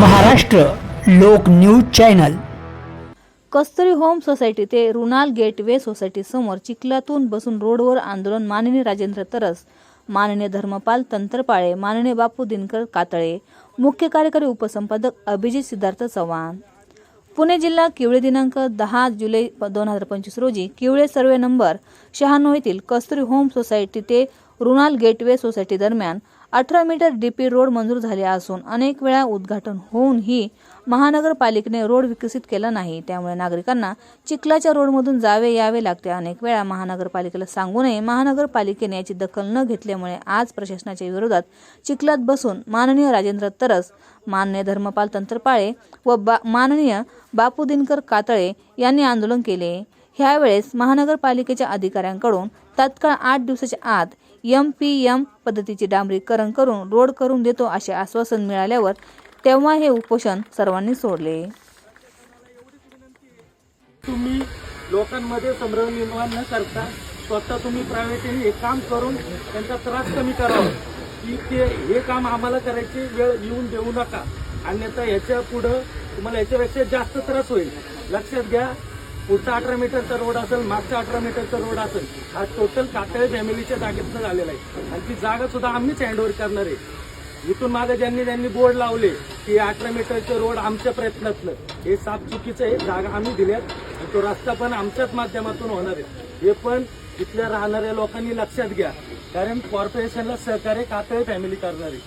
Maharashtra Lok news channel. Kasturi home society ते Runal gateway society समोर चिखलातून बसून रोडवर आंदोलन माननीय राजेंद्र तरस माननीय धर्मपाल तंत्रपाळे माननीय बापू दिनकर कातळे मुख्य कार्यकारी उपसंपादक अभिजित सिद्धार्थ चव्हाण. पुणे जिल्हा किवळे दिनांक दहा जुलै दोन हजार पंचवीस रोजी किवळे सर्वे नंबर शहाण्णव येथील कस्तुरी होम सोसायटी ते रुणाल गेटवे सोसायटी दरम्यान अठरा मीटर डीपी रोड मंजूर झाले असून अनेक वेळा उद्घाटन होऊनही महानगरपालिकेने रोड विकसित केला नाही. त्यामुळे नागरिकांना चिखलाच्या रोडमधून जावे यावे लागते. अनेक वेळा महानगरपालिकेला सांगूनही महानगरपालिकेने याची दखल न घेतल्यामुळे आज प्रशासनाच्या विरोधात चिखलात बसून माननीय राजेंद्र तरस माननीय धर्मपाल तंत्रपाळे व बा माननीय बापू दिनकर कातळे यांनी आंदोलन केले. ह्यावेळेस महानगरपालिकेच्या अधिकाऱ्यांकडून तात्काळ आठ दिवसाच्या आत एम पी एम पद्धतीचे डांबरीकरण करून रोड करून देतो असे आश्वासन मिळाल्यावर तेव्हा हे उपोषण सर्वांनी सोडले. तुम्ही लोकांमध्ये संभ्रम निर्माण न करता स्वतः तुम्ही प्रायव्हेटली हे काम करून त्यांचा त्रास कमी करावा. की ते हे काम आम्हाला करायची वेळ येऊन देऊ नका. अन्यथा याच्या पुढं तुम्हाला याच्यापेक्षा जास्त त्रास होईल. लक्षात घ्या पुढचा अठरा मीटरचा रोड असेल मागचा अठरा मीटरचा रोड असेल हा टोटल कातळे फॅमिलीच्या जागेतनं झालेला आहे. आणि ती जागा सुद्धा आम्हीच हँडओव्हर करणार आहे. इथून मागे ज्यांनी ज्यांनी बोर्ड लावले की अठरा मीटरचे रोड आमच्या प्रयत्नातलं. हे साफ चुकीचं आहे जागा आम्ही दिल्यात. आणि तो रस्ता पण आमच्याच माध्यमातून होणार आहे. हे पण इथल्या राहणाऱ्या लोकांनी लक्षात घ्या. कारण कॉर्पोरेशनला सहकार्य कातळे फॅमिली करणार आहे.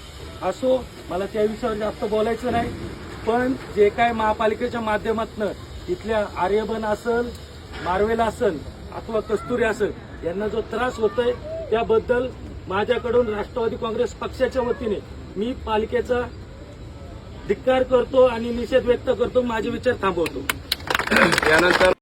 असो मला त्या विषयावर जास्त बोलायचं नाही. पण जे काय महापालिकेच्या माध्यमातनं इथल्या आर्यबन असल मार्वेल असल अथवा कस्तुरी असल यांना जो त्रास होतोय त्याबद्दल माझ्याकडून राष्ट्रवादी काँग्रेस पक्षाच्या वतीने मी पालिकेचा धिक्कार करतो आणि निषेध व्यक्त करतो माझे विचार थांबवतो. यानंतर